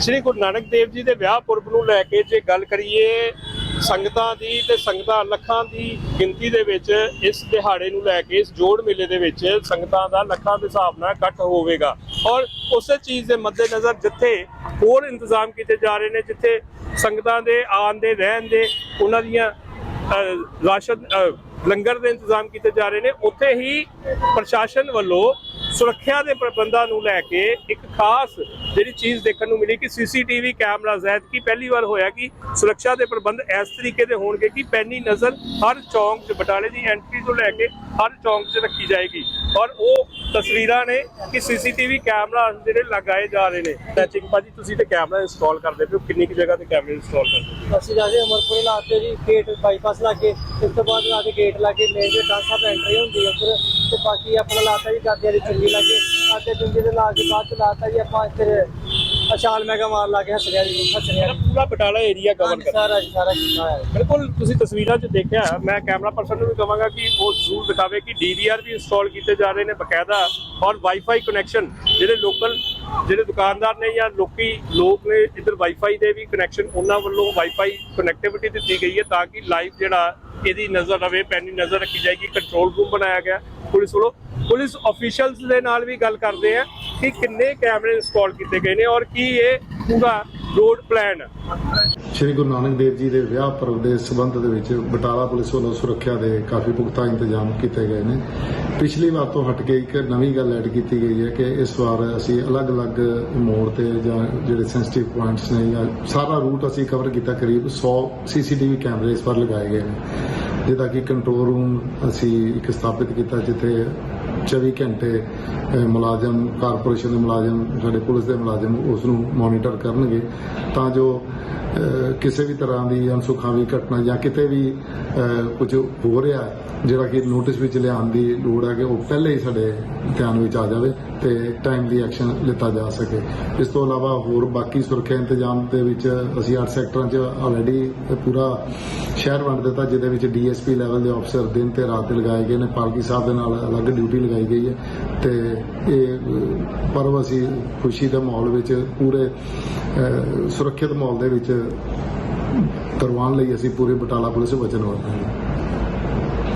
ਸ੍ਰੀ ਗੁਰੂ ਨਾਨਕ ਦੇਵ ਜੀ ਦੇ ਵਿਆਹ ਪੁਰਬ ਨੂੰ ਲੈ ਕੇ ਜੇ ਗੱਲ ਕਰੀਏ ਸੰਗਤਾਂ ਦੀ ਤੇ ਸੰਗਤਾਂ ਲੱਖਾਂ ਦੀ ਗਿਣਤੀ ਦੇ ਵਿੱਚ ਇਸ ਦਿਹਾੜੇ ਨੂੰ ਲੈ ਕੇ ਇਸ ਜੋੜ ਮੇਲੇ ਦੇ ਵਿੱਚ ਸੰਗਤਾਂ ਦਾ ਲੱਖਾਂ ਦੇ ਹਿਸਾਬ ਨਾਲ ਇਕੱਠ ਹੋਵੇਗਾ। ਔਰ ਉਸੇ ਚੀਜ਼ ਦੇ ਮੱਦੇਨਜ਼ਰ ਜਿੱਥੇ ਹੋਰ ਇੰਤਜ਼ਾਮ ਕੀਤੇ ਜਾ ਰਹੇ ਨੇ ਜਿੱਥੇ ਸੰਗਤਾਂ ਦੇ ਆਉਣ ਦੇ ਰਹਿਣ ਦੇ ਉਹਨਾਂ ਦੀਆਂ ਅਹ, ਰਾਸ਼ਨ ਲੰਗਰ ਦੇ ਇੰਤਜ਼ਾਮ ਕੀਤੇ ਜਾ ਰਹੇ ਨੇ ਉੱਥੇ ਹੀ ਪ੍ਰਸ਼ਾਸਨ ਵੱਲੋਂ ਸੁਰੱਖਿਆ ਦੇ ਪ੍ਰਬੰਧਾਂ ਨੂੰ ਲੈ ਕੇ ਇੱਕ ਖਾਸ ਜਿਹੜੀ ਚੀਜ਼ ਦੇਖਣ ਨੂੰ ਮਿਲੀ ਕਿ ਸੀਸੀਟੀਵੀ ਕੈਮਰਾ ਜ਼ੈਦ ਕੀ ਪਹਿਲੀ ਵਾਰ ਹੋਇਆ ਕਿ ਸੁਰੱਖਿਆ ਦੇ ਪ੍ਰਬੰਧ ਇਸ ਤਰੀਕੇ ਦੇ ਹੋਣਗੇ ਕਿ ਪੈਨੀ ਨਜ਼ਰ ਹਰ ਚੌਂਕ 'ਚ, ਬਟਾਲੇ ਦੀ ਐਂਟਰੀ ਤੋਂ ਲੈ ਕੇ ਹਰ ਚੌਂਕ 'ਚ ਰੱਖੀ ਜਾਏਗੀ। ਔਰ ਉਹ ਤਸਵੀਰਾਂ ਨੇ ਕਿ ਸੀਸੀਟੀਵੀ ਕੈਮਰਾ ਜਿਹੜੇ ਲਗਾਏ ਜਾ ਰਹੇ ਨੇ। ਟੈਚਿੰਗ ਭਾਜੀ, ਤੁਸੀਂ ਤੇ ਕੈਮਰਾ ਇੰਸਟਾਲ ਕਰਦੇ ਪਏ ਕਿੰਨੀ ਕੁ ਜਗ੍ਹਾ ਤੇ ਕੈਮਰੇ ਇੰਸਟਾਲ ਕਰਦੇ ਅਸੀਂ ਜਾਂਦੇ ਅਮਰਪੁਰੇ ਲਾਤੇ ਜੀ ਗੇਟ ਬਾਈਪਾਸ ਲਾ ਕੇ, ਉਸ ਤੋਂ ਬਾਅਦ ਲਾ ਕੇ ਗੇਟ ਲਾ ਕੇ ਮੇਨ ਜੋ ਟਾਂਸਾ ਐਂਟਰੀ ਹੁੰਦੀ ਹੈ ਉੱਧਰ ਬਾਕੀ ਆਪਣਾ ਲਾਤਾ ਜੀ ਦਾਦੇ ਦੀ ਚੁੰਗੀ ਲਾ ਕੇ ਚੁੰਗੀ ਦੇ ਲਾ ਕੇ ਬਾਅਦ ਚ ਲਾਤਾ ਜੀ ਆਪਾਂ ਇੱਥੇ ਅਸ਼ਾਲ ਮੈਗਾ ਮਾਰ ਲਾ ਕੇ ਹਸਰਿਆ ਜੀ ਹਸਰਿਆ ਇਹ ਪੂਰਾ ਬਟਾਲਾ ਏਰੀਆ ਕਵਰ ਹਾਂਜੀ, ਕਰ ਸਾਰਾ ਜੀ ਸਾਰਾ ਕੀਤਾ ਹੋਇਆ ਹੈ ਬਿਲਕੁਲ ਤੁਸੀਂ ਤਸਵੀਰਾਂ 'ਚ ਦੇਖਿਆ ਮੈਂ ਕੈਮਰਾ ਪਰਸਨ ਨੂੰ ਵੀ ਕਹਾਂਗਾ ਕਿ ਉਹ ਜ਼ਰੂਰ ਦਿਖਾਵੇ ਕਿ ਡੀਵੀਆਰ ਵੀ ਇੰਸਟਾਲ ਕੀਤੇ ਜਾ ਰਹੇ ਨੇ ਬਕਾਇਦਾ ਔਰ ਵਾਈਫਾਈ ਕਨੈਕਸ਼ਨ ਜਿਹੜੇ ਲੋਕਲ ਜਿਹੜੇ ਦੁਕਾਨਦਾਰ ਨੇ ਜਾਂ ਲੋਕੀ ਲੋਕ ਨੇ ਇੱਧਰ ਵਾਈਫਾਈ ਦੇ ਵੀ ਕਨੈਕਸ਼ਨ ਉਹਨਾਂ ਵੱਲੋਂ ਵਾਈਫਾਈ ਕਨੈਕਟੀਵਿਟੀ ਦਿੱਤੀ ਗਈ ਹੈ ਤਾਂ ਕਿ ਲਾਈਵ ਜਿਹੜਾ ਇਹਦੀ ਨਜ਼ਰ ਰਵੇ ਪੈਨੀ ਨਜ਼ਰ ਰੱਖੀ ਜਾਏਗੀ ਕੰਟਰੋਲ ਰੂਮ ਬਣਾਇਆ ਗਿਆ। ਪੁਲਿਸ ਵੱਲੋਂ ਪੁਲਿਸ ਅਫੀਸ਼ੀਅਲਸ ਦੇ ਨਾਲ ਵੀ ਗੱਲ ਕਰਦੇ ਆ ਕਿ ਕਿੰਨੇ ਕੈਮਰੇ ਇੰਸਟਾਲ ਕੀਤੇ ਗਏ ਨੇ ਔਰ ਕੀ ਇਹ ਪੂਰਾ ਰੋਡ ਪਲਾਨ। ਸ਼੍ਰੀ ਗੁਰੂ ਨਾਨਕ ਦੇਵ ਜੀ ਦੇ ਵਿਆਹ ਪਰਵ ਦੇ ਸਬੰਧ ਦੇ ਵਿੱਚ ਬਟਾਲਾ ਪੁਲਿਸ ਵੱਲੋਂ ਸੁਰੱਖਿਆ ਦੇ ਕਾਫੀ ਪੁਖਤਾ ਇੰਤਜ਼ਾਮ ਕੀਤੇ ਗਏ ਨੇ। ਪਿਛਲੀ ਵਾਰ ਤੋਂ ਹਟ ਕੇ ਇੱਕ ਨਵੀਂ ਗੱਲ ਐਡ ਕੀਤੀ ਗਈ ਹੈ ਕਿ ਇਸ ਵਾਰ ਅਸੀਂ ਅਲੱਗ-ਅਲੱਗ ਮੋੜ ਤੇ ਜਾਂ ਜਿਹੜੇ ਸੈਂਸਿਟਿਵ ਪੁਆਇੰਟਸ ਨੇ ਜਾਂ ਸਾਰਾ ਰੂਟ ਅਸੀਂ ਕਵਰ ਕੀਤਾ, ਕਰੀਬ 100 ਸੀਸੀਟੀਵੀ ਕੈਮਰੇ ਇਸ ਵਾਰ ਲਗਾਏ ਗਏ ਨੇ। ਜਿਹਦਾ ਕਿ ਕੰਟਰੋਲ ਰੂਮ ਅਸੀਂ ਇੱਕ ਸਥਾਪਿਤ ਕੀਤਾ, ਜਿੱਥੇ 24 ਘੰਟੇ ਮੁਲਾਜ਼ਮ, ਕਾਰਪੋਰੇਸ਼ਨ ਦੇ ਮੁਲਾਜ਼ਮ, ਸਾਡੇ ਪੁਲਿਸ ਦੇ ਮੁਲਾਜ਼ਮ ਉਸ ਨੂੰ ਮੋਨੀਟਰ ਕਰਨਗੇ। ਤਾਂ ਜੋ ਕਿਸੇ ਵੀ ਤਰ੍ਹਾਂ ਦੀ ਅਨਸੁਖਾਵੀ ਘਟਨਾ ਜਾਂ ਕਿਤੇ ਵੀ ਕੁਝ ਹੋ ਰਿਹਾ ਜਿਹੜਾ ਕਿ ਨੋਟਿਸ ਵਿੱਚ ਲਿਆਉਣ ਦੀ ਲੋੜ ਹੈ ਕਿ ਉਹ ਪਹਿਲੇ ਹੀ ਸਾਡੇ ਧਿਆਨ ਵਿੱਚ ਆ ਜਾਵੇ ਤੇ ਟਾਈਮਲੀ ਐਕਸ਼ਨ ਲਿੱਤਾ ਜਾ ਸਕੇ। ਇਸ ਤੋਂ ਇਲਾਵਾ ਹੋਰ ਬਾਕੀ ਸੁਰੱਖਿਆ ਇੰਤਜ਼ਾਮ ਦੇ ਵਿੱਚ ਅਸੀਂ 8 ਸੈਕਟਰਾਂ 'ਚ ਆਲਰੇਡੀ ਪੂਰਾ ਸ਼ਹਿਰ ਵੰਡ ਦਿੱਤਾ, ਜਿਹਦੇ ਵਿੱਚ ਡੀਐਸਪੀ ਲੈਵਲ ਦੇ ਅਫਸਰ ਦਿਨ ਤੇ ਰਾਤ ਲਗਾਏ ਗਏ ਨੇ। ਪਾਲਕੀ ਸਾਹਿਬ ਦੇ ਨਾਲ ਅਲੱਗ ਡਿਊਟੀ ਲਗਾਈ ਗਈ ਹੈ ਤੇ ਇਹ ਪਰਵ ਅਸੀਂ ਖੁਸ਼ੀ ਦੇ ਮਾਹੌਲ ਵਿੱਚ ਪੂਰੇ ਸੁਰੱਖਿਅਤ ਮਾਹੌਲ ਦੇ ਵਿੱਚ ਕਰਵਾਉਣ ਲਈ ਅਸੀਂ ਪੂਰੇ ਬਟਾਲਾ ਪੁਲਿਸ ਵਚਨਬੱਧ ਹਾਂ।